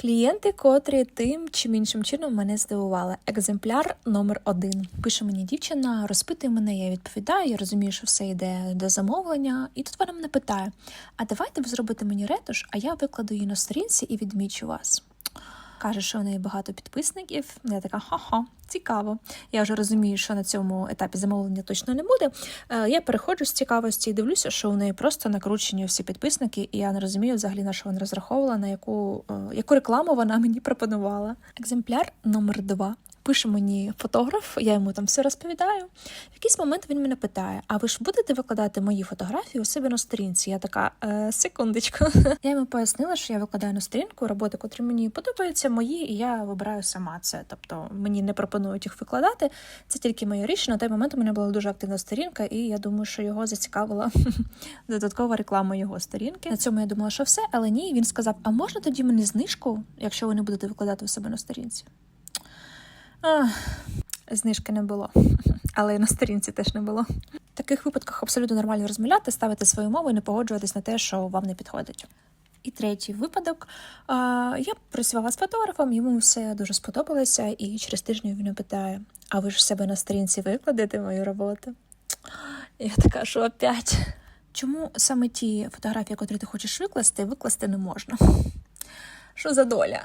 Клієнти, котрі тим чим іншим чином мене здивували. Екземпляр номер один. Пише мені дівчина, розпитує мене, я відповідаю, я розумію, що все йде до замовлення. І тут вона мене питає: а давайте ви зробите мені ретуш, а я викладу її на сторінці і відмічу вас. Каже, що в неї багато підписників. Я така, ха-ха, цікаво. Я вже розумію, що на цьому етапі замовлення точно не буде. Е, Я переходжу з цікавості і дивлюся, що у неї просто накручені всі підписники, і я не розумію взагалі на що вона розраховувала, на яку, е, яку рекламу вона мені пропонувала. Екземпляр номер два. Пише мені фотограф, я йому там все розповідаю. В якийсь момент він мене питає: А ви ж будете викладати мої фотографії у себе на сторінці? Я така, е, секундочку. Я йому пояснила, що я викладаю на сторінку роботи, котрі мені подобаються, мої, і я вибираю сама це. Тобто мені не пропонують їх викладати. Це тільки моє рішення. На той момент у мене була дуже активна сторінка, і я думаю, що його зацікавила додаткова реклама його сторінки. На цьому я думала, що все, але ні. Він сказав: А можна тоді мені знижку, якщо ви не будете викладати у себе на сторінці? Ах, знижки не було, але і на сторінці теж не було. В таких випадках абсолютно нормально розмовляти, ставити свою мову і не погоджуватись на те, що вам не підходить. І третій випадок. Я працювала з фотографом, йому все дуже сподобалося, і через тиждень він питає: А ви ж себе на сторінці викладете мою роботу? Я така, що опять? Чому саме ті фотографії, котрі ти хочеш викласти, викласти не можна? Що за доля?